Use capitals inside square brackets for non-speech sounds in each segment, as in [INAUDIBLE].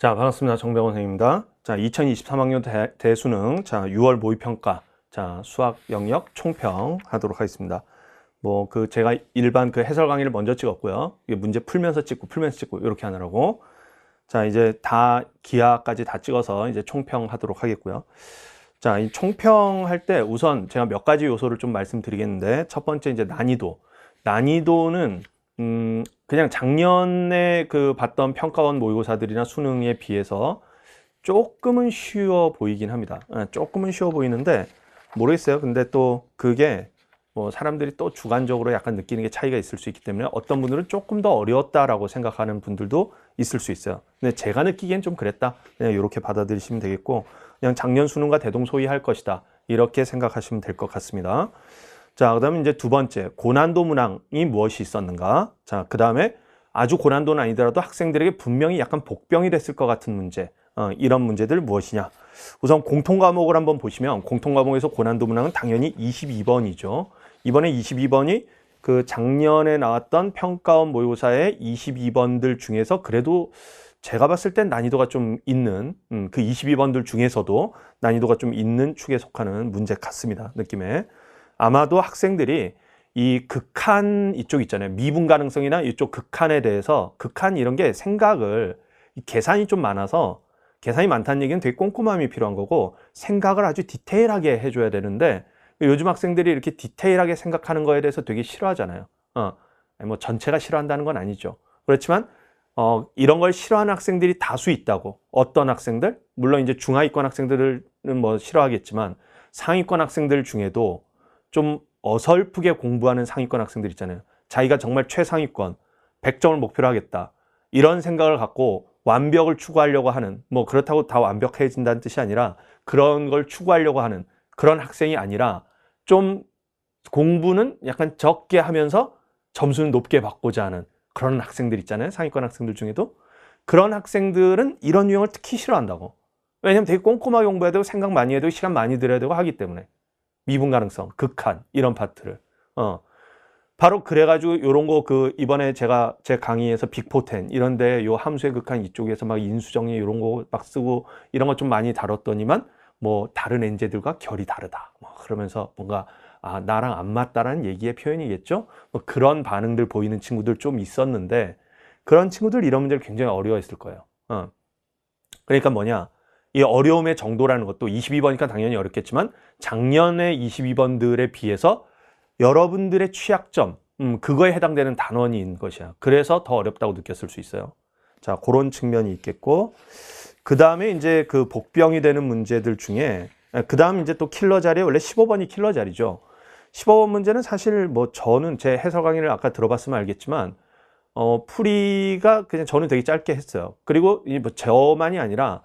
자, 반갑습니다. 정병원 선생님입니다. 자, 2023학년 대, 대수능, 자, 6월 모의평가, 자, 수학 영역 총평 하도록 하겠습니다. 뭐, 그, 제가 일반 그 해설 강의를 먼저 찍었고요. 문제 풀면서 찍고, 풀면서 찍고, 이렇게 하느라고. 자, 이제 다, 기하까지 다 찍어서 이제 총평 하도록 하겠고요. 자, 이 총평할 때 우선 제가 몇 가지 요소를 좀 말씀드리겠는데, 첫 번째 이제 난이도. 난이도는, 음, 그냥 작년에 그 봤던 평가원 모의고사들이나 수능에 비해서 조금은 쉬워 보이긴 합니다. 아, 조금은 쉬워 보이는데 모르겠어요. 근데 또 그게 뭐 사람들이 또 주관적으로 약간 느끼는 게 차이가 있을 수 있기 때문에 어떤 분들은 조금 더 어려웠다라고 생각하는 분들도 있을 수 있어요. 근데 제가 느끼기엔 좀 그랬다. 그냥 이렇게 받아들이시면 되겠고 그냥 작년 수능과 대동소이할 것이다. 이렇게 생각하시면 될 것 같습니다. 자, 그 다음에 이제 두 번째, 고난도 문항이 무엇이 있었는가? 자, 그 다음에 아주 고난도는 아니더라도 학생들에게 분명히 약간 복병이 됐을 것 같은 문제, 어, 이런 문제들 무엇이냐? 우선 공통 과목을 한번 보시면 공통 과목에서 고난도 문항은 당연히 22번이죠. 이번에 22번이 그 작년에 나왔던 평가원 모의고사의 22번들 중에서 그래도 제가 봤을 땐 난이도가 좀 있는 음, 그 22번들 중에서도 난이도가 좀 있는 축에 속하는 문제 같습니다. 느낌에. 아마도 학생들이 이 극한 이쪽 있잖아요. 미분 가능성이나 이쪽 극한에 대해서 극한 이런 게 생각을 계산이 좀 많아서 계산이 많다는 얘기는 되게 꼼꼼함이 필요한 거고 생각을 아주 디테일하게 해줘야 되는데 요즘 학생들이 이렇게 디테일하게 생각하는 거에 대해서 되게 싫어하잖아요. 어, 뭐 전체가 싫어한다는 건 아니죠. 그렇지만 어, 이런 걸 싫어하는 학생들이 다수 있다고. 어떤 학생들? 물론 이제 중하위권 학생들은 뭐 싫어하겠지만 상위권 학생들 중에도 좀 어설프게 공부하는 상위권 학생들 있잖아요. 자기가 정말 최상위권, 100점을 목표로 하겠다. 이런 생각을 갖고 완벽을 추구하려고 하는, 뭐 그렇다고 다 완벽해진다는 뜻이 아니라 그런 걸 추구하려고 하는 그런 학생이 아니라 좀 공부는 약간 적게 하면서 점수는 높게 받고자 하는 그런 학생들 있잖아요. 상위권 학생들 중에도. 그런 학생들은 이런 유형을 특히 싫어한다고. 왜냐면 되게 꼼꼼하게 공부해야 되고 생각 많이 해야 되고 시간 많이 들여야 되고 하기 때문에. 미분 가능성, 극한 이런 파트를. 어. 바로 그래가지고 요런 거 그 이번에 제가 제 강의에서 빅포텐 이런데 요 함수의 극한 이쪽에서 막 인수정리 이런 거 막 쓰고 이런 거 좀 많이 다뤘더니만 뭐 다른 엔제들과 결이 다르다. 뭐 그러면서 뭔가 아 나랑 안 맞다라는 얘기의 표현이겠죠. 뭐 그런 반응들 보이는 친구들 좀 있었는데 그런 친구들 이런 문제를 굉장히 어려워했을 거예요. 어. 그러니까 뭐냐 이 어려움의 정도라는 것도 22번이니까 당연히 어렵겠지만 작년에 22번들에 비해서 여러분들의 취약점, 음, 그거에 해당되는 단원인 것이야. 그래서 더 어렵다고 느꼈을 수 있어요. 자, 그런 측면이 있겠고, 그 다음에 이제 그 복병이 되는 문제들 중에, 그 다음 이제 또 킬러 자리, 원래 15번이 킬러 자리죠. 15번 문제는 사실 뭐 저는 제 해설 강의를 아까 들어봤으면 알겠지만, 어, 풀이가 그냥 저는 되게 짧게 했어요. 그리고 이뭐 저만이 아니라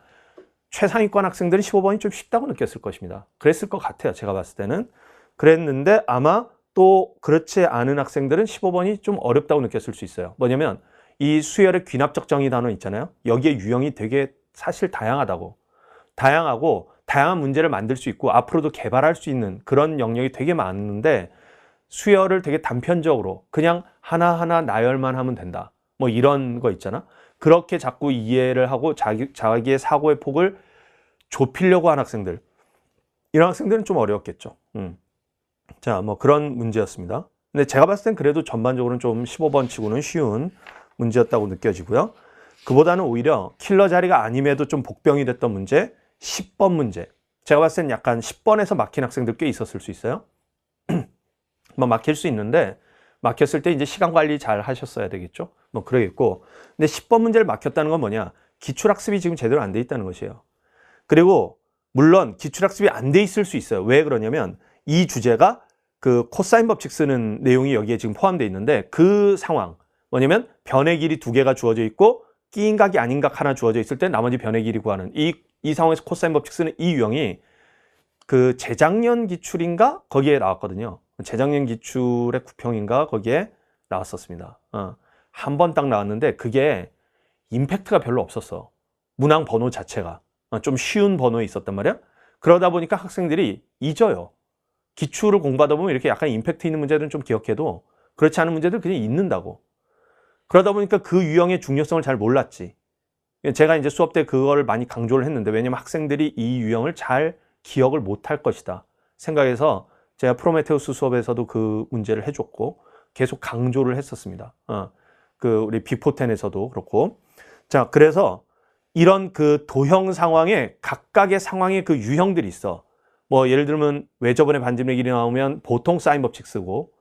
최상위권 학생들은 15번이 좀 쉽다고 느꼈을 것입니다. 그랬을 것 같아요. 제가 봤을 때는. 그랬는데 아마 또 그렇지 않은 학생들은 15번이 좀 어렵다고 느꼈을 수 있어요. 뭐냐면 이 수열의 귀납적 정의 단원 있잖아요. 여기에 유형이 되게 사실 다양하다고. 다양하고 다양한 문제를 만들 수 있고 앞으로도 개발할 수 있는 그런 영역이 되게 많은데 수열을 되게 단편적으로 그냥 하나하나 나열만 하면 된다. 뭐 이런 거 있잖아. 그렇게 자꾸 이해를 하고 자기, 자기의 사고의 폭을 좁히려고 한 학생들. 이런 학생들은 좀 어려웠겠죠. 음. 자, 뭐 그런 문제였습니다. 근데 제가 봤을 땐 그래도 전반적으로는 좀 15번 치고는 쉬운 문제였다고 느껴지고요. 그보다는 오히려 킬러 자리가 아님에도 좀 복병이 됐던 문제, 10번 문제. 제가 봤을 땐 약간 10번에서 막힌 학생들 꽤 있었을 수 있어요. [CLEARS THROAT] 뭐 막힐 수 있는데 막혔을 때 이제 시간 관리 잘 하셨어야 되겠죠. 뭐 그러겠고. 근데 10번 문제를 막혔다는 건 뭐냐? 기출학습이 지금 제대로 안 돼 있다는 것이에요. 그리고 물론 기출학습이 안 돼 있을 수 있어요. 왜 그러냐면 이 주제가 그 코사인 법칙 쓰는 내용이 여기에 지금 포함되어 있는데 그 상황 뭐냐면 변의 길이 두 개가 주어져 있고 끼인 각이 아닌 각 하나 주어져 있을 때 나머지 변의 길이 구하는 이, 이 상황에서 코사인 법칙 쓰는 이 유형이 그 재작년 기출인가 거기에 나왔거든요. 재작년 기출의 구평인가 거기에 나왔었습니다. 어. 한 번 딱 나왔는데 그게 임팩트가 별로 없었어. 문항 번호 자체가. 어, 좀 쉬운 번호에 있었단 말이야. 그러다 보니까 학생들이 잊어요. 기출을 공부하다 보면 이렇게 약간 임팩트 있는 문제들은 좀 기억해도 그렇지 않은 문제들 그냥 잊는다고. 그러다 보니까 그 유형의 중요성을 잘 몰랐지. 제가 이제 수업 때 그거를 많이 강조를 했는데 왜냐면 학생들이 이 유형을 잘 기억을 못할 것이다 생각해서 제가 프로메테우스 수업에서도 그 문제를 해줬고 계속 강조를 했었습니다. 어, 그 우리 비포텐에서도 그렇고 자 그래서 이런 그 도형 상황에 각각의 상황의 그 유형들이 있어. 뭐 예를 들면 외접원의 반지름의 길이 나오면 보통 사인 법칙 쓰고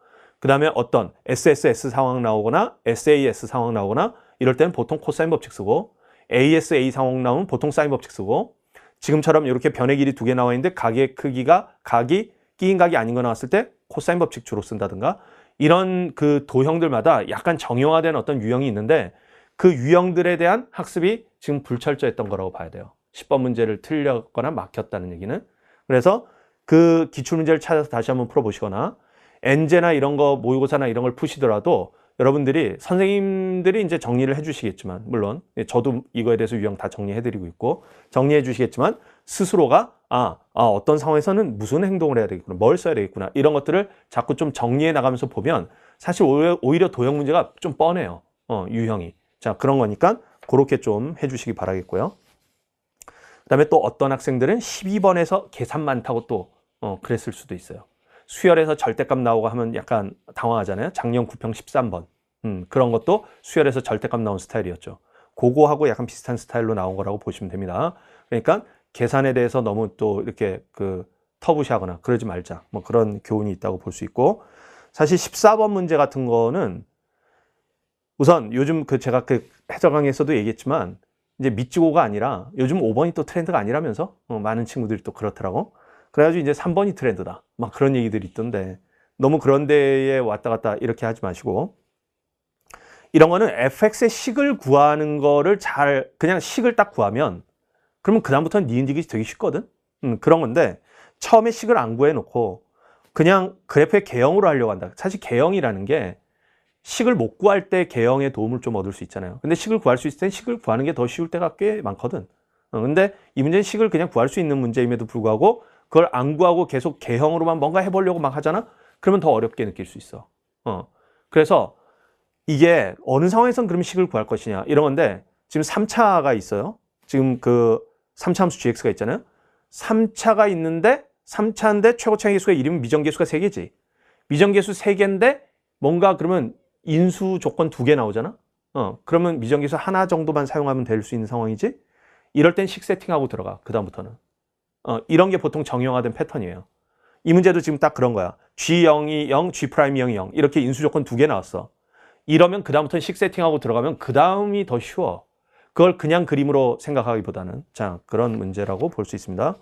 그 다음에 어떤 SSS 상황 나오거나 SAS 상황 나오거나 이럴 때는 보통 코사인 법칙 쓰고 ASA 상황 나오면 보통 사인 법칙 쓰고 지금처럼 이렇게 변의 길이 두 개 나와 있는데 각의 크기가 각이 끼인 각이 아닌 거 나왔을 때 코사인 법칙 주로 쓴다든가 이런 그 도형들마다 약간 정형화된 어떤 유형이 있는데 그 유형들에 대한 학습이 지금 불철저했던 거라고 봐야 돼요. 10번 문제를 틀렸거나 막혔다는 얘기는. 그래서 그 기출문제를 찾아서 다시 한번 풀어보시거나 엔제나 이런 거 모의고사나 이런 걸 푸시더라도 여러분들이 선생님들이 이제 정리를 해주시겠지만 물론 저도 이거에 대해서 유형 다 정리해드리고 있고 정리해 주시겠지만 스스로가 아, 아 어떤 상황에서는 무슨 행동을 해야 되겠구나 뭘 써야 되겠구나 이런 것들을 자꾸 좀 정리해 나가면서 보면 사실 오히려, 오히려 도형 문제가 좀 뻔해요 어, 유형이 자 그런 거니까 그렇게 좀 해주시기 바라겠고요 그 다음에 또 어떤 학생들은 12번에서 계산 많다고 또 어, 그랬을 수도 있어요 수열에서 절대값 나오고 하면 약간 당황하잖아요. 작년 9평 13번. 음, 그런 것도 수열에서 절대값 나온 스타일이었죠. 그거하고 약간 비슷한 스타일로 나온 거라고 보시면 됩니다. 그러니까 계산에 대해서 너무 또 이렇게 그 터부시하거나 그러지 말자. 뭐 그런 교훈이 있다고 볼 수 있고 사실 14번 문제 같은 거는 우선 요즘 그 제가 그 해설 강의에서도 얘기했지만 이제 밑지고가 아니라 요즘 5번이 또 트렌드가 아니라면서 어, 많은 친구들이 또 그렇더라고. 그래가지고 이제 3번이 트렌드다. 막 그런 얘기들이 있던데 너무 그런 데에 왔다 갔다 이렇게 하지 마시고 이런 거는 fx의 식을 구하는 거를 잘 그냥 식을 딱 구하면 그러면 그다음부터는 니은지기 되게 쉽거든. 음, 그런 건데 처음에 식을 안 구해 놓고 그냥 그래프의 개형으로 하려고 한다. 사실 개형이라는 게 식을 못 구할 때 개형의 도움을 좀 얻을 수 있잖아요. 근데 식을 구할 수 있을 땐 식을 구하는 게 더 쉬울 때가 꽤 많거든. 어, 근데 이 문제는 식을 그냥 구할 수 있는 문제임에도 불구하고 그걸 안 구하고 계속 개형으로만 뭔가 해보려고 막 하잖아? 그러면 더 어렵게 느낄 수 있어. 어. 그래서 이게 어느 상황에선 그럼 식을 구할 것이냐 이런 건데 지금 3차가 있어요. 지금 그 3차 함수 gx가 있잖아요. 3차가 있는데 3차인데 최고 차이계수가 1이면 미정계수가 3개지. 미정계수 3개인데 뭔가 그러면 인수 조건 2개 나오잖아. 어, 그러면 미정계수 하나 정도만 사용하면 될 수 있는 상황이지. 이럴 땐 식 세팅하고 들어가. 그다음부터는. 어, 이런 게 보통 정형화된 패턴이에요. 이 문제도 지금 딱 그런 거야. G0이 0, G'0이 0 이렇게 인수 조건 두 개 나왔어. 이러면 그다음부터는 식 세팅하고 들어가면 그다음이 더 쉬워. 그걸 그냥 그림으로 생각하기보다는 자 그런 문제라고 볼 수 있습니다.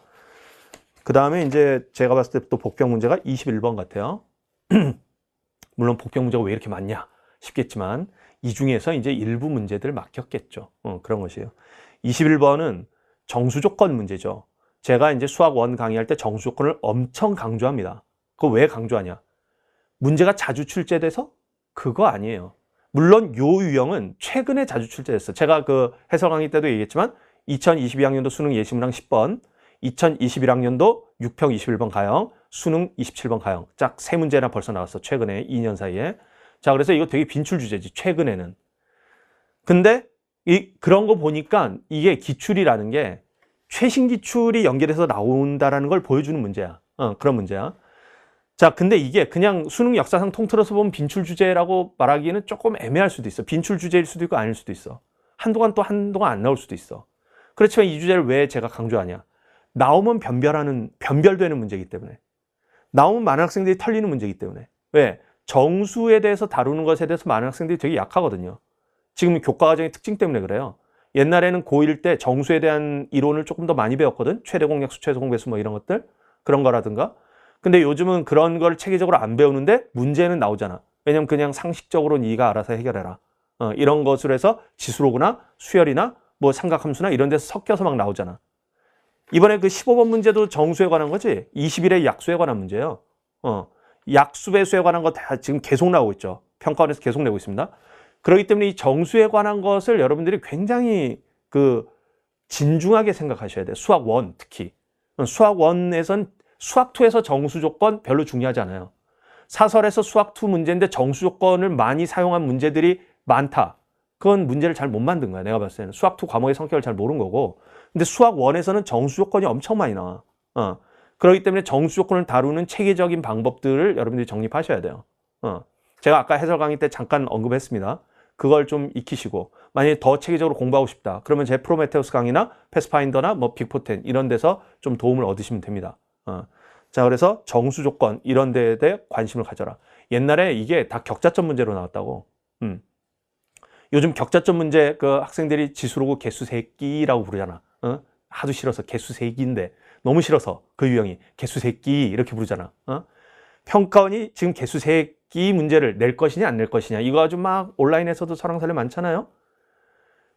그 다음에 이제 제가 봤을 때 또 복병 문제가 21번 같아요. [CLEARS THROAT] 물론 복병 문제가 왜 이렇게 많냐 싶겠지만 이 중에서 이제 일부 문제들 막혔겠죠. 어, 그런 것이에요. 21번은 정수 조건 문제죠. 제가 이제 수학 원 강의할 때 정수 조건을 엄청 강조합니다. 그거 왜 강조하냐? 문제가 자주 출제돼서 그거 아니에요. 물론 요 유형은 최근에 자주 출제됐어. 제가 그 해설 강의 때도 얘기했지만 2022학년도 수능 예시문항 10번, 2021학년도 6평 21번 가형, 수능 27번 가형. 짝 세 문제나 벌써 나왔어. 최근에 2년 사이에. 자, 그래서 이거 되게 빈출 주제지. 최근에는. 근데 이 그런 거 보니까 이게 기출이라는 게 최신 기출이 연결해서 나온다라는 걸 보여주는 문제야. 어, 그런 문제야. 자, 근데 이게 그냥 수능 역사상 통틀어서 보면 빈출 주제라고 말하기에는 조금 애매할 수도 있어. 빈출 주제일 수도 있고 아닐 수도 있어. 한동안 또 한동안 안 나올 수도 있어. 그렇지만 이 주제를 왜 제가 강조하냐? 나오면 변별하는, 변별되는 문제이기 때문에. 나오면 많은 학생들이 털리는 문제이기 때문에. 왜? 정수에 대해서 다루는 것에 대해서 많은 학생들이 되게 약하거든요. 지금 교과 과정의 특징 때문에 그래요. 옛날에는 고1 때 정수에 대한 이론을 조금 더 많이 배웠거든. 최대 공약수, 최소 공배수 뭐 이런 것들. 그런 거라든가. 근데 요즘은 그런 걸 체계적으로 안 배우는데 문제는 나오잖아. 왜냐면 그냥 상식적으로 네가 알아서 해결해라. 어, 이런 것으로 해서 지수로구나 수열이나 뭐 삼각함수나 이런 데서 섞여서 막 나오잖아. 이번에 그 15번 문제도 정수에 관한 거지. 21의 약수에 관한 문제예요. 어, 약수 배수에 관한 거 다 지금 계속 나오고 있죠. 평가원에서 계속 내고 있습니다. 그렇기 때문에 이 정수에 관한 것을 여러분들이 굉장히 그 진중하게 생각하셔야 돼요. 수학 원 특히. 수학 원에선 수학 투에서 정수 조건 별로 중요하지 않아요. 사설에서 수학 투 문제인데 정수 조건을 많이 사용한 문제들이 많다. 그건 문제를 잘 못 만든 거야. 내가 봤을 때는. 수학 2 과목의 성격을 잘 모르는 거고. 근데 수학 1에서는 정수 조건이 엄청 많이 나와. 어. 그렇기 때문에 정수 조건을 다루는 체계적인 방법들을 여러분들이 정립하셔야 돼요. 어. 제가 아까 해설 강의 때 잠깐 언급했습니다. 그걸 좀 익히시고 만약에 더 체계적으로 공부하고 싶다. 그러면 제 프로메테우스 강의나 패스파인더나 뭐 빅포텐 이런 데서 좀 도움을 얻으시면 됩니다. 어. 자, 그래서 정수 조건 이런 데에 대해 관심을 가져라. 옛날에 이게 다 격자점 문제로 나왔다고. 음. 요즘 격자점 문제 그 학생들이 지수로고 개수 새끼라고 부르잖아. 어? 하도 싫어서 개수 새끼인데 너무 싫어서 그 유형이 개수 새끼 이렇게 부르잖아. 어? 평가원이 지금 개수 새끼 문제를 낼 것이냐 안 낼 것이냐 이거 아주 막 온라인에서도 설왕설래 많잖아요.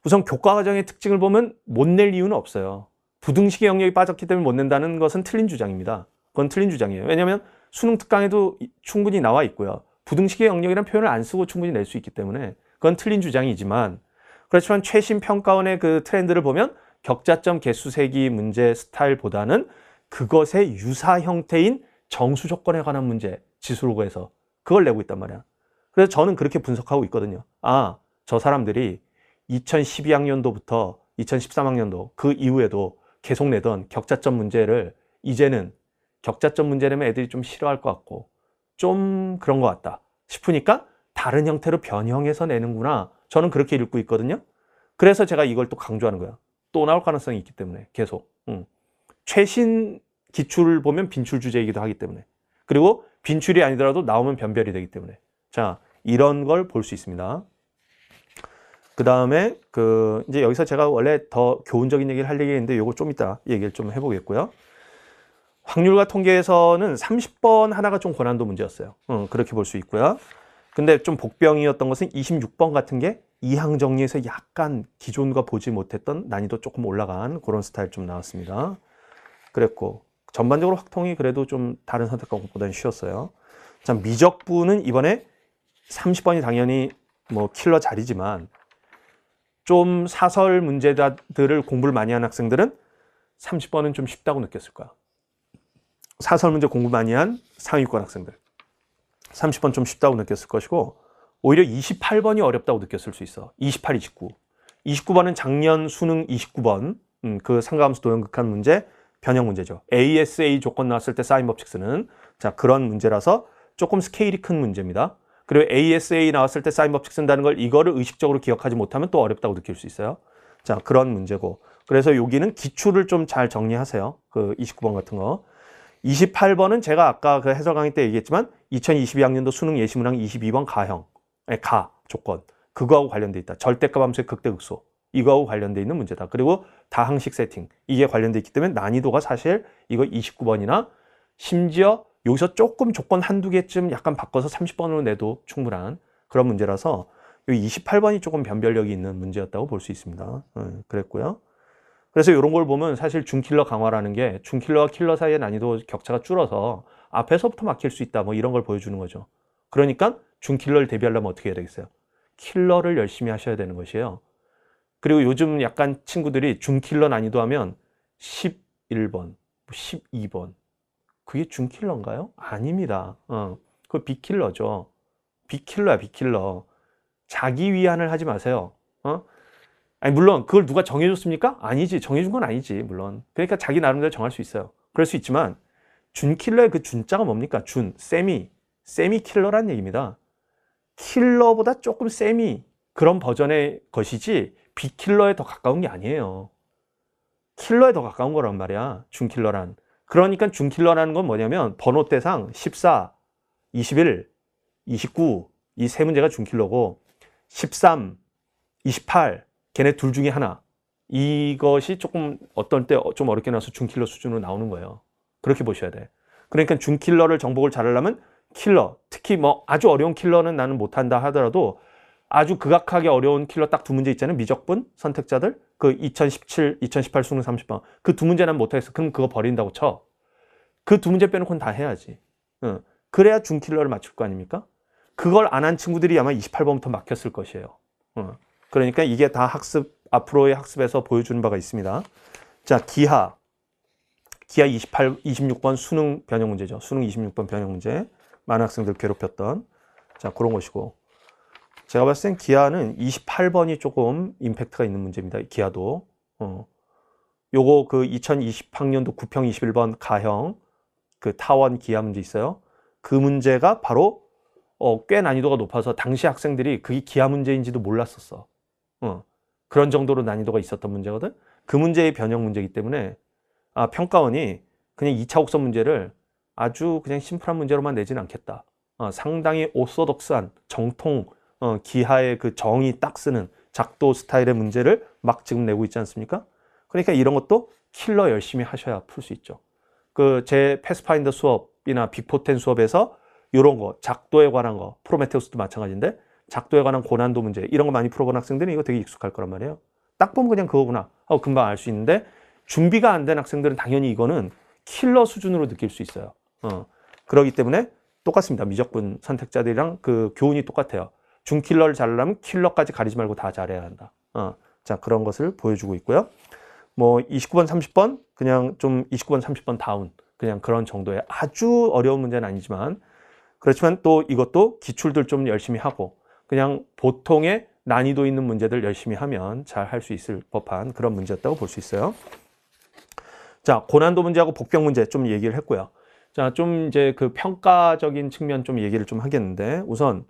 우선 교과 과정의 특징을 보면 못 낼 이유는 없어요. 부등식의 영역이 빠졌기 때문에 못 낸다는 것은 틀린 주장입니다. 그건 틀린 주장이에요. 왜냐하면 수능 특강에도 충분히 나와 있고요. 부등식의 영역이라는 표현을 안 쓰고 충분히 낼 수 있기 때문에 그건 틀린 주장이지만 그렇지만 최신 평가원의 그 트렌드를 보면 격자점 개수 세기 문제 스타일보다는 그것의 유사 형태인 정수 조건에 관한 문제 지수로그에서 그걸 내고 있단 말이야. 그래서 저는 그렇게 분석하고 있거든요. 아, 저 사람들이 2012학년도부터 2013학년도 그 이후에도 계속 내던 격자점 문제를 이제는 격자점 문제 내면 애들이 좀 싫어할 것 같고 좀 그런 것 같다 싶으니까 다른 형태로 변형해서 내는구나. 저는 그렇게 읽고 있거든요. 그래서 제가 이걸 또 강조하는 거야. 또 나올 가능성이 있기 때문에 계속. 음. 최신 기출을 보면 빈출 주제이기도 하기 때문에. 그리고 빈출이 아니더라도 나오면 변별이 되기 때문에. 자, 이런 걸 볼 수 있습니다. 그 다음에 그 이제 여기서 제가 원래 더 교훈적인 얘기를 할 얘기인데 요거 좀 이따 얘기를 좀 해보겠고요. 확률과 통계에서는 30번 하나가 좀 고난도 문제였어요. 음, 그렇게 볼 수 있고요. 근데 좀 복병이었던 것은 26번 같은 게 이항 정리에서 약간 기존과 보지 못했던 난이도 조금 올라간 그런 스타일 좀 나왔습니다. 그랬고 전반적으로 확통이 그래도 좀 다른 선택 과목보다는 쉬웠어요. 자, 미적부는 이번에 30번이 당연히 뭐 킬러 자리지만 좀 사설 문제들을 공부를 많이 한 학생들은 30번은 좀 쉽다고 느꼈을 거야. 사설 문제 공부 많이 한 상위권 학생들. 30번 좀 쉽다고 느꼈을 것이고 오히려 28번이 어렵다고 느꼈을 수 있어. 28, 29. 29번은 작년 수능 29번 음, 그 상가함수 도형극한 문제 변형 문제죠. ASA 조건 나왔을 때 사인 법칙 쓰는 자 그런 문제라서 조금 스케일이 큰 문제입니다. 그리고 ASA 나왔을 때 사인 법칙 쓴다는 걸 이거를 의식적으로 기억하지 못하면 또 어렵다고 느낄 수 있어요. 자 그런 문제고 그래서 여기는 기출을 좀 잘 정리하세요. 그 29번 같은 거. 28번은 제가 아까 그 해설 강의 때 얘기했지만 2022학년도 수능 예시문항 22번 가형, 아니, 가 조건 그거하고 관련돼 있다. 절대값 함수의 극대 극소 이거하고 관련돼 있는 문제다. 그리고 다항식 세팅 이게 관련돼 있기 때문에 난이도가 사실 이거 29번이나 심지어 여기서 조금 조건 한두 개쯤 약간 바꿔서 30번으로 내도 충분한 그런 문제라서 이 28번이 조금 변별력이 있는 문제였다고 볼 수 있습니다. 음, 그랬고요. 그래서 이런 걸 보면 사실 중킬러 강화라는 게 중킬러와 킬러 사이의 난이도 격차가 줄어서 앞에서부터 막힐 수 있다 뭐 이런 걸 보여주는 거죠. 그러니까 중킬러를 대비하려면 어떻게 해야 되겠어요? 킬러를 열심히 하셔야 되는 것이에요. 그리고 요즘 약간 친구들이 중킬러 난이도 하면 11번, 12번. 그게 중킬러인가요? 아닙니다. 어, 그거 비킬러죠. 비킬러야, 비킬러. 자기 위안을 하지 마세요. 어? 아니 물론 그걸 누가 정해줬습니까? 아니지 정해준 건 아니지 물론 그러니까 자기 나름대로 정할 수 있어요 그럴 수 있지만 준 킬러의 그 준자가 뭡니까? 준, 세미, 세미 킬러란 얘기입니다 킬러보다 조금 세미 그런 버전의 것이지 비킬러에 더 가까운 게 아니에요 킬러에 더 가까운 거란 말이야 준킬러란 그러니까 준킬러라는 건 뭐냐면 번호대상 14, 21, 29 이 세 문제가 준킬러고 13, 28 걔네 둘 중에 하나. 이것이 조금 어떤 때 좀 어렵게 나와서 중킬러 수준으로 나오는 거예요. 그렇게 보셔야 돼. 그러니까 중킬러를 정복을 잘하려면 킬러, 특히 뭐 아주 어려운 킬러는 나는 못한다 하더라도 아주 극악하게 어려운 킬러 딱 두 문제 있잖아요. 미적분 선택자들 그 2017, 2018 수능 30번 그 두 문제 는 못하겠어. 그럼 그거 버린다고 쳐. 그 두 문제 빼놓고는 다 해야지. 응. 그래야 중킬러를 맞출 거 아닙니까? 그걸 안 한 친구들이 아마 28번부터 막혔을 것이에요. 응. 그러니까 이게 다 학습, 앞으로의 학습에서 보여주는 바가 있습니다. 자, 기하. 기하 28, 26번 수능 변형 문제죠. 수능 26번 변형 문제. 많은 학생들 괴롭혔던. 자, 그런 것이고. 제가 봤을 땐 기아는 28번이 조금 임팩트가 있는 문제입니다. 기아도. 어. 요거 그 2020학년도 9평 21번 가형 그 타원 기아 문제 있어요. 그 문제가 바로 어, 꽤 난이도가 높아서 당시 학생들이 그게 기아 문제인지도 몰랐었어. 어. 그런 정도로 난이도가 있었던 문제거든. 그 문제의 변형 문제이기 때문에 아, 평가원이 그냥 2차 곡선 문제를 아주 그냥 심플한 문제로만 내지는 않겠다. 어, 상당히 오소독스한 정통 어, 기하의 그 정이 딱 쓰는 작도 스타일의 문제를 막 지금 내고 있지 않습니까? 그러니까 이런 것도 킬러 열심히 하셔야 풀 수 있죠. 그 제 패스파인더 수업이나 빅포텐 수업에서 이런 거 작도에 관한 거 프로메테우스도 마찬가지인데 작도에 관한 고난도 문제 이런 거 많이 풀어본 학생들은 이거 되게 익숙할 거란 말이에요. 딱 보면 그냥 그거구나 하고 금방 알 수 있는데 준비가 안 된 학생들은 당연히 이거는 킬러 수준으로 느낄 수 있어요. 어. 그러기 때문에 똑같습니다. 미적분 선택자들이랑 그 교훈이 똑같아요. 중킬러를 잘하려면 킬러까지 가리지 말고 다 잘해야 한다. 어. 자, 그런 것을 보여주고 있고요. 뭐 29번, 30번 그냥 좀 29번, 30번 다운 그냥 그런 정도의 아주 어려운 문제는 아니지만 그렇지만 또 이것도 기출들 좀 열심히 하고 그냥 보통의 난이도 있는 문제들 열심히 하면 잘 할 수 있을 법한 그런 문제였다고 볼 수 있어요. 자, 고난도 문제하고 복병 문제 좀 얘기를 했고요. 자, 좀 이제 그 평가적인 측면 좀 얘기를 좀 하겠는데 우선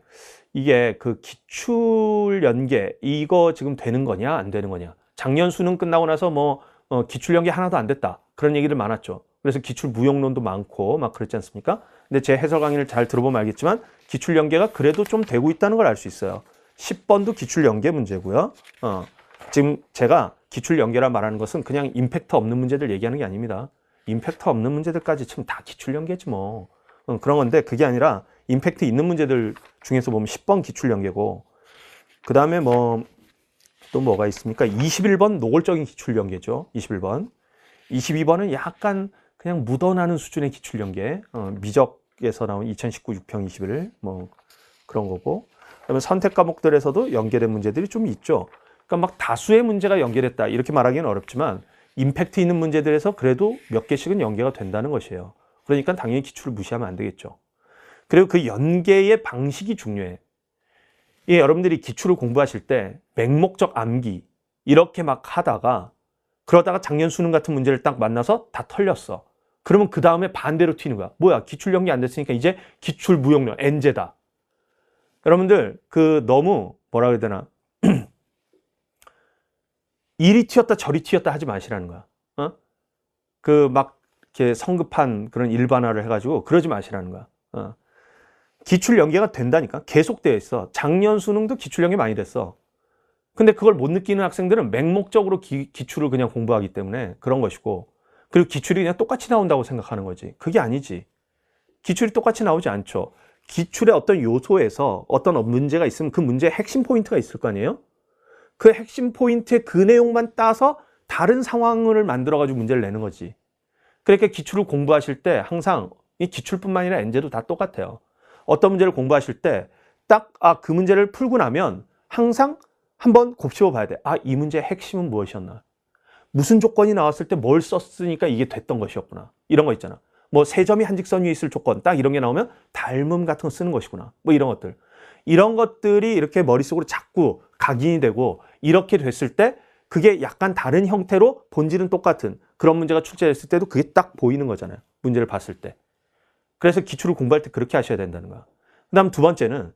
이게 그 기출 연계 이거 지금 되는 거냐 안 되는 거냐. 작년 수능 끝나고 나서 뭐 어, 기출 연계 하나도 안 됐다. 그런 얘기들 많았죠. 그래서 기출 무용론도 많고 막 그랬지 않습니까? 근데 제 해설 강의를 잘 들어보면 알겠지만 기출 연계가 그래도 좀 되고 있다는 걸 알 수 있어요. 10번도 기출 연계 문제고요. 어, 지금 제가 기출 연계라 말하는 것은 그냥 임팩트 없는 문제들 얘기하는 게 아닙니다. 임팩트 없는 문제들까지 지금 다 기출 연계지 뭐. 어, 그런 건데 그게 아니라 임팩트 있는 문제들 중에서 보면 10번 기출 연계고 그 다음에 뭐 또 뭐가 있습니까? 21번 노골적인 기출 연계죠. 21번. 22번은 약간 그냥 묻어나는 수준의 기출 연계. 어, 미적에서 나온 2019 6평 21. 뭐 그런 거고. 그다음에 선택 과목들에서도 연계된 문제들이 좀 있죠. 그러니까 막 다수의 문제가 연결했다 이렇게 말하기는 어렵지만 임팩트 있는 문제들에서 그래도 몇 개씩은 연계가 된다는 것이에요. 그러니까 당연히 기출을 무시하면 안 되겠죠. 그리고 그 연계의 방식이 중요해. 예, 여러분들이 기출을 공부하실 때 맹목적 암기 이렇게 막 하다가 그러다가 작년 수능 같은 문제를 딱 만나서 다 털렸어. 그러면 그 다음에 반대로 튀는 거야. 뭐야, 기출 연계 안 됐으니까 이제 기출 무용론, 엔제다. 여러분들, 그 너무 뭐라 그래야 되나. [CLEARS THROAT] 이리 튀었다 저리 튀었다 하지 마시라는 거야. 어? 그 막 이렇게 성급한 그런 일반화를 해가지고 그러지 마시라는 거야. 어. 기출 연계가 된다니까 계속 되어 있어. 작년 수능도 기출 연계 많이 됐어. 근데 그걸 못 느끼는 학생들은 맹목적으로 기, 기출을 그냥 공부하기 때문에 그런 것이고 그리고 기출이 그냥 똑같이 나온다고 생각하는 거지. 그게 아니지. 기출이 똑같이 나오지 않죠. 기출의 어떤 요소에서 어떤 문제가 있으면 그 문제의 핵심 포인트가 있을 거 아니에요? 그 핵심 포인트의 그 내용만 따서 다른 상황을 만들어 가지고 문제를 내는 거지. 그러니까 기출을 공부하실 때 항상 이 기출뿐만 아니라 엔제도 다 똑같아요. 어떤 문제를 공부하실 때 딱, 아, 그 문제를 풀고 나면 항상 한번 곱씹어 봐야 돼. 아, 이 문제의 핵심은 무엇이었나? 무슨 조건이 나왔을 때 뭘 썼으니까 이게 됐던 것이었구나. 이런 거 있잖아. 뭐 세 점이 한 직선 위에 있을 조건 딱 이런 게 나오면 닮음 같은 거 쓰는 것이구나. 뭐 이런 것들. 이런 것들이 이렇게 머릿속으로 자꾸 각인이 되고 이렇게 됐을 때 그게 약간 다른 형태로 본질은 똑같은 그런 문제가 출제됐을 때도 그게 딱 보이는 거잖아요. 문제를 봤을 때. 그래서 기출을 공부할 때 그렇게 하셔야 된다는 거야. 그 다음 두 번째는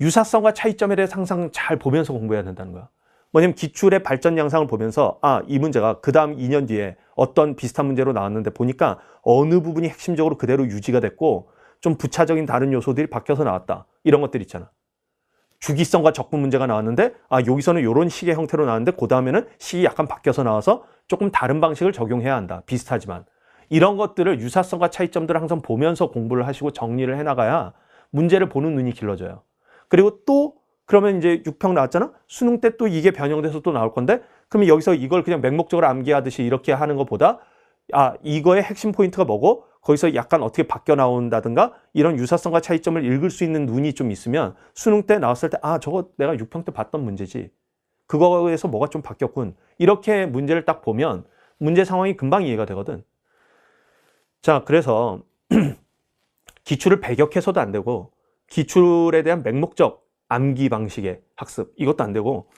유사성과 차이점에 대해서 항상 잘 보면서 공부해야 된다는 거야. 뭐냐면 기출의 발전 양상을 보면서 아, 이 문제가 그 다음 2년 뒤에 어떤 비슷한 문제로 나왔는데 보니까 어느 부분이 핵심적으로 그대로 유지가 됐고 좀 부차적인 다른 요소들이 바뀌어서 나왔다. 이런 것들 있잖아. 주기성과 적분 문제가 나왔는데 아 여기서는 이런 식의 형태로 나왔는데 그 다음에는 식이 약간 바뀌어서 나와서 조금 다른 방식을 적용해야 한다. 비슷하지만 이런 것들을 유사성과 차이점들을 항상 보면서 공부를 하시고 정리를 해나가야 문제를 보는 눈이 길러져요. 그리고 또 그러면 이제 6평 나왔잖아? 수능 때 또 이게 변형돼서 또 나올 건데? 그러면 여기서 이걸 그냥 맹목적으로 암기하듯이 이렇게 하는 것보다 아 이거의 핵심 포인트가 뭐고? 거기서 약간 어떻게 바뀌어 나온다든가? 이런 유사성과 차이점을 읽을 수 있는 눈이 좀 있으면 수능 때 나왔을 때 아 저거 내가 6평 때 봤던 문제지. 그거에서 뭐가 좀 바뀌었군. 이렇게 문제를 딱 보면 문제 상황이 금방 이해가 되거든 자 그래서 [CLEARS THROAT] 기출을 배격해서도 안 되고 기출에 대한 맹목적 암기 방식의 학습 이것도 안 되고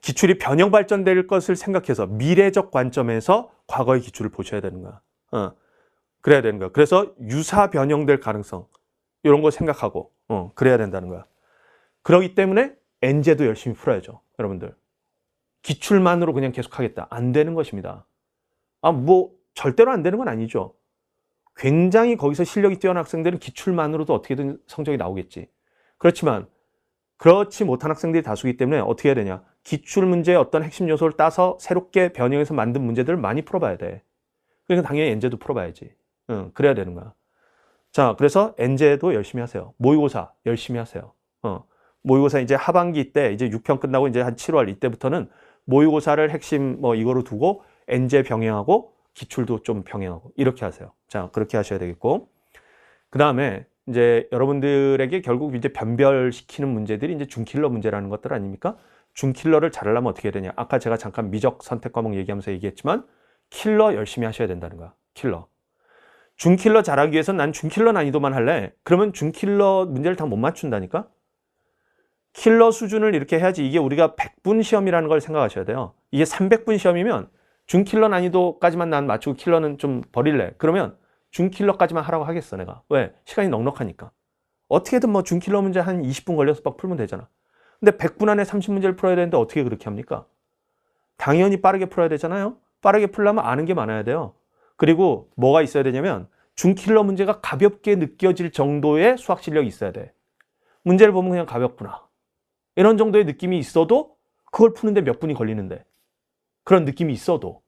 기출이 변형 발전될 것을 생각해서 미래적 관점에서 과거의 기출을 보셔야 되는 거야. 어. 그래야 되는 거야. 그래서 유사 변형될 가능성 이런 거 생각하고 어, 그래야 된다는 거야. 그러기 때문에 엔제도 열심히 풀어야죠, 여러분들. 기출만으로 그냥 계속하겠다 안 되는 것입니다. 아 뭐 절대로 안 되는 건 아니죠. 굉장히 거기서 실력이 뛰어난 학생들은 기출만으로도 어떻게든 성적이 나오겠지. 그렇지만 그렇지 못한 학생들이 다수이기 때문에 어떻게 해야 되냐? 기출 문제의 어떤 핵심 요소를 따서 새롭게 변형해서 만든 문제들을 많이 풀어봐야 돼. 그러니까 당연히 엔제도 풀어봐야지. 응, 그래야 되는 거야. 자, 그래서 엔제도 열심히 하세요. 모의고사 열심히 하세요. 어, 모의고사 이제 하반기 때 이제 6편 끝나고 이제 한 7월 이때부터는 모의고사를 핵심 뭐 이거로 두고 엔제 병행하고 기출도 좀 병행하고 이렇게 하세요. 자, 그렇게 하셔야 되겠고. 그 다음에 이제 여러분들에게 결국 이제 변별시키는 문제들이 이제 중킬러 문제라는 것들 아닙니까? 중킬러를 잘하려면 어떻게 해야 되냐? 아까 제가 잠깐 미적 선택 과목 얘기하면서 얘기했지만 킬러 열심히 하셔야 된다는 거야. 킬러. 중킬러 잘하기 위해서는 난 중킬러 난이도만 할래. 그러면 중킬러 문제를 다 못 맞춘다니까? 킬러 수준을 이렇게 해야지 이게 우리가 100분 시험이라는 걸 생각하셔야 돼요. 이게 300분 시험이면 중킬러 난이도까지만 난 맞추고 킬러는 좀 버릴래. 그러면 중킬러까지만 하라고 하겠어, 내가. 왜? 시간이 넉넉하니까. 어떻게든 뭐 중킬러 문제 한 20분 걸려서 막 풀면 되잖아. 근데 100분 안에 30문제를 풀어야 되는데 어떻게 그렇게 합니까? 당연히 빠르게 풀어야 되잖아요. 빠르게 풀려면 아는 게 많아야 돼요. 그리고 뭐가 있어야 되냐면 중킬러 문제가 가볍게 느껴질 정도의 수학 실력이 있어야 돼. 문제를 보면 그냥 가볍구나. 이런 정도의 느낌이 있어도 그걸 푸는데 몇 분이 걸리는데. 그런 느낌이 있어도.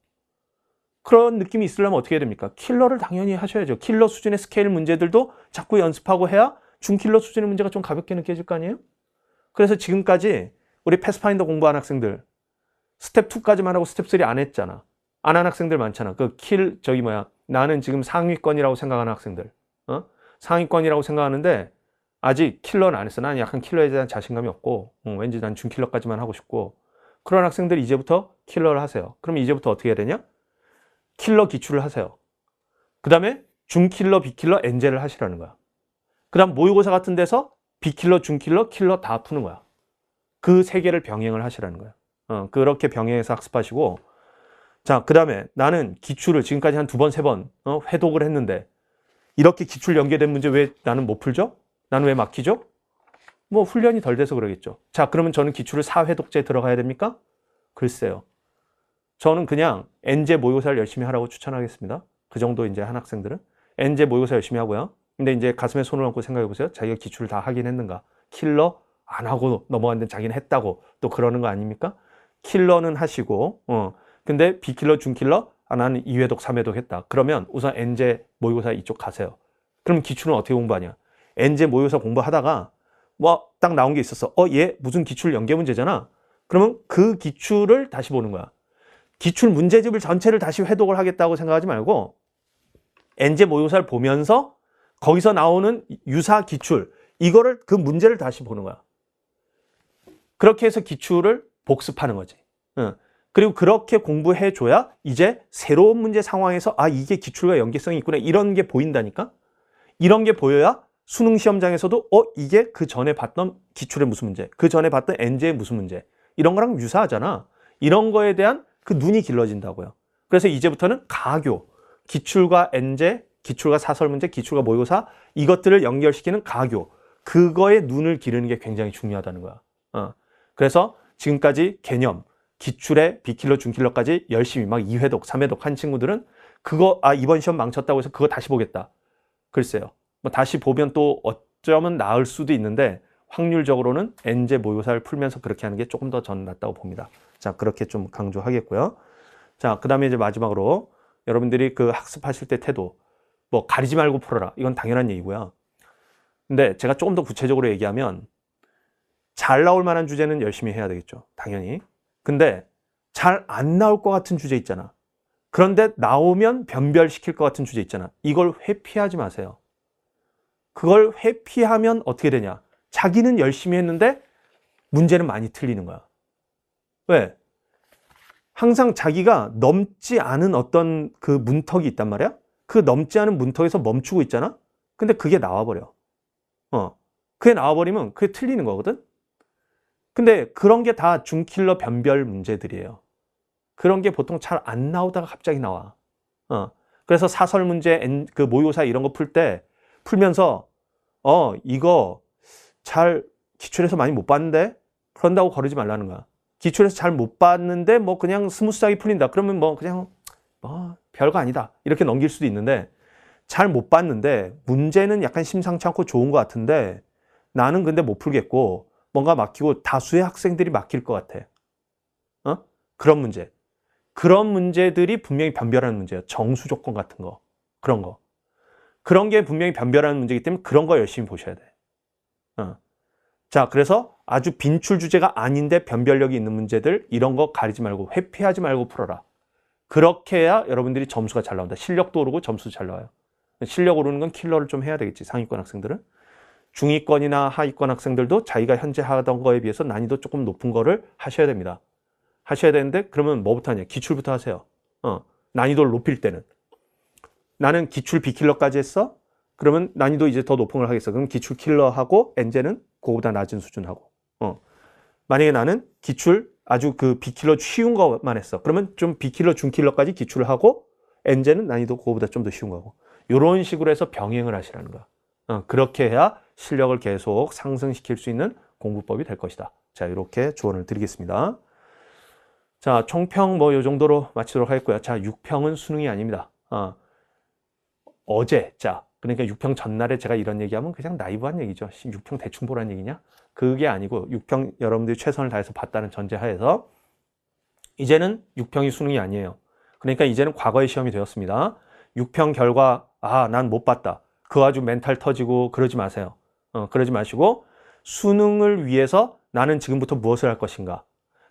그런 느낌이 있으려면 어떻게 해야 됩니까? 킬러를 당연히 하셔야죠. 킬러 수준의 스케일 문제들도 자꾸 연습하고 해야 중킬러 수준의 문제가 좀 가볍게 느껴질 거 아니에요? 그래서 지금까지 우리 패스파인더 공부한 학생들 스텝 2까지만 하고 스텝 3 안 했잖아. 안 한 학생들 많잖아. 그 킬 저기 뭐야 나는 지금 상위권이라고 생각하는 학생들. 어? 상위권이라고 생각하는데 아직 킬러는 안 했어. 나는 약간 킬러에 대한 자신감이 없고 어, 왠지 난 중킬러까지만 하고 싶고 그런 학생들이 이제부터 킬러를 하세요. 그럼 이제부터 어떻게 해야 되냐? 킬러 기출을 하세요. 그 다음에 중킬러, 비킬러, 엔젤을 하시라는 거야. 그 다음 모의고사 같은 데서 비킬러, 중킬러, 킬러 다 푸는 거야. 그 세 개를 병행을 하시라는 거야. 어, 그렇게 병행해서 학습하시고 자, 그 다음에 나는 기출을 지금까지 한 두 번, 세번 어, 회독을 했는데 이렇게 기출 연계된 문제 왜 나는 못 풀죠? 나는 왜 막히죠? 뭐 훈련이 덜 돼서 그러겠죠. 자, 그러면 저는 기출을 4회독제 들어가야 됩니까? 글쎄요. 저는 그냥 엔제 모의고사를 열심히 하라고 추천하겠습니다. 그 정도 이제 한 학생들은 엔제 모의고사 열심히 하고요. 근데 이제 가슴에 손을 얹고 생각해 보세요. 자기가 기출을 다 하긴 했는가? 킬러 안 하고 넘어갔는데 자기는 했다고 또 그러는 거 아닙니까? 킬러는 하시고 어. 근데 비킬러, 중킬러 아, 나는 2회독, 3회독 했다. 그러면 우선 엔제 모의고사 이쪽 가세요. 그럼 기출은 어떻게 공부하냐? 엔제 모의고사 공부하다가 뭐 딱 나온 게 있었어. 어, 얘 무슨 기출 연계 문제잖아. 그러면 그 기출을 다시 보는 거야. 기출 문제집을 전체를 다시 회독을 하겠다고 생각하지 말고 엔제 모의고사를 보면서 거기서 나오는 유사 기출 이거를 그 문제를 다시 보는 거야. 그렇게 해서 기출을 복습하는 거지. 응. 그리고 그렇게 공부해 줘야 이제 새로운 문제 상황에서 아 이게 기출과 연계성이 있구나 이런 게 보인다니까. 이런 게 보여야 수능 시험장에서도 어 이게 그 전에 봤던 기출의 무슨 문제, 그 전에 봤던 엔제의 무슨 문제 이런 거랑 유사하잖아. 이런 거에 대한 그 눈이 길러진다고요. 그래서 이제부터는 가교, 기출과 엔제, 기출과 사설 문제, 기출과 모의고사 이것들을 연결시키는 가교 그거에 눈을 기르는 게 굉장히 중요하다는 거야. 어. 그래서 지금까지 개념, 기출에 비킬러, 중킬러까지 열심히 막 2회독, 3회독 한 친구들은 그거 아 이번 시험 망쳤다고 해서 그거 다시 보겠다. 글쎄요. 뭐 다시 보면 또 어쩌면 나을 수도 있는데 확률적으로는 엔제 모의고사를 풀면서 그렇게 하는 게 조금 더 전 낫다고 봅니다. 자, 그렇게 좀 강조하겠고요. 자, 그 다음에 이제 마지막으로 여러분들이 그 학습하실 때 태도, 뭐 가리지 말고 풀어라. 이건 당연한 얘기고요. 근데 제가 조금 더 구체적으로 얘기하면 잘 나올 만한 주제는 열심히 해야 되겠죠. 당연히. 근데 잘 안 나올 것 같은 주제 있잖아. 그런데 나오면 변별시킬 것 같은 주제 있잖아. 이걸 회피하지 마세요. 그걸 회피하면 어떻게 되냐? 자기는 열심히 했는데 문제는 많이 틀리는 거야. 왜? 항상 자기가 넘지 않은 어떤 그 문턱이 있단 말이야? 그 넘지 않은 문턱에서 멈추고 있잖아? 근데 그게 나와버려. 어. 그게 나와버리면 그게 틀리는 거거든? 근데 그런 게 다 중킬러 변별 문제들이에요. 그런 게 보통 잘 안 나오다가 갑자기 나와. 어. 그래서 사설 문제, 그 모의고사 이런 거 풀 때 풀면서 어 이거 잘 기출에서 많이 못 봤는데 그런다고 거르지 말라는 거야. 기출에서 잘 못 봤는데 뭐 그냥 스무스하게 풀린다. 그러면 뭐 그냥 뭐 별거 아니다 이렇게 넘길 수도 있는데 잘 못 봤는데 문제는 약간 심상치 않고 좋은 것 같은데 나는 근데 못 풀겠고 뭔가 막히고 다수의 학생들이 막힐 것 같아. 어? 그런 문제. 그런 문제들이 분명히 변별하는 문제예요. 정수 조건 같은 거. 그런 거. 그런 게 분명히 변별하는 문제이기 때문에 그런 거 열심히 보셔야 돼. 어. 자, 그래서 아주 빈출 주제가 아닌데 변별력이 있는 문제들 이런 거 가리지 말고 회피하지 말고 풀어라. 그렇게 해야 여러분들이 점수가 잘 나온다. 실력도 오르고 점수도 잘 나와요. 실력 오르는 건 킬러를 좀 해야 되겠지. 상위권 학생들은. 중위권이나 하위권 학생들도 자기가 현재 하던 거에 비해서 난이도 조금 높은 거를 하셔야 됩니다. 하셔야 되는데 그러면 뭐부터 하냐? 기출부터 하세요. 어, 난이도를 높일 때는. 나는 기출 비킬러까지 했어? 그러면 난이도 이제 더 높은 걸 하겠어. 그럼 기출 킬러하고 엔제는 그거보다 낮은 수준 하고. 어. 만약에 나는 기출 아주 그 비킬러 쉬운 것만 했어. 그러면 좀 비킬러 중킬러까지 기출을 하고 엔제는 난이도 그거보다 좀 더 쉬운 거고. 요런 식으로 해서 병행을 하시라는 거야. 어, 그렇게 해야 실력을 계속 상승시킬 수 있는 공부법이 될 것이다. 자, 이렇게 조언을 드리겠습니다. 자, 총평 뭐 요 정도로 마치도록 하겠고요. 자, 6평은 수능이 아닙니다. 어, 어제, 자, 그러니까 6평 전날에 제가 이런 얘기하면 그냥 나이브한 얘기죠. 6평 대충 보란 얘기냐? 그게 아니고 6평 여러분들이 최선을 다해서 봤다는 전제하에서 이제는 6평이 수능이 아니에요. 그러니까 이제는 과거의 시험이 되었습니다. 6평 결과 아, 난 못 봤다. 그거 가지고 멘탈 터지고 그러지 마세요. 어, 그러지 마시고 수능을 위해서 나는 지금부터 무엇을 할 것인가?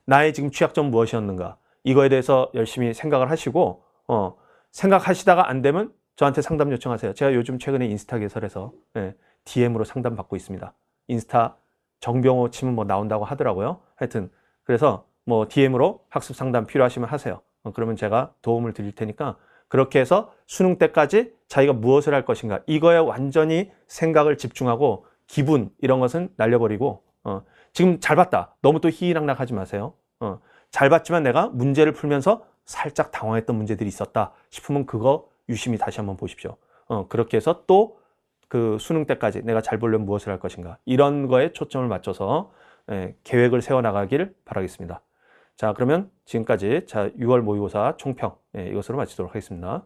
나의 지금 취약점 무엇이었는가? 이거에 대해서 열심히 생각을 하시고 어, 생각하시다가 안 되면 저한테 상담 요청하세요. 제가 요즘 최근에 인스타 개설해서 예, DM으로 상담 받고 있습니다. 인스타 정병호 치면 뭐 나온다고 하더라고요. 하여튼 그래서 뭐 DM으로 학습 상담 필요하시면 하세요. 어, 그러면 제가 도움을 드릴 테니까 그렇게 해서 수능 때까지 자기가 무엇을 할 것인가 이거에 완전히 생각을 집중하고 기분 이런 것은 날려버리고 어, 지금 잘 봤다. 너무 또 희희낙낙하지 마세요. 어, 잘 봤지만 내가 문제를 풀면서 살짝 당황했던 문제들이 있었다 싶으면 그거 유심히 다시 한번 보십시오. 어, 그렇게 해서 또 그 수능 때까지 내가 잘 보려면 무엇을 할 것인가 이런 거에 초점을 맞춰서 예, 계획을 세워 나가길 바라겠습니다. 자 그러면 지금까지 자 6월 모의고사 총평 예, 이것으로 마치도록 하겠습니다.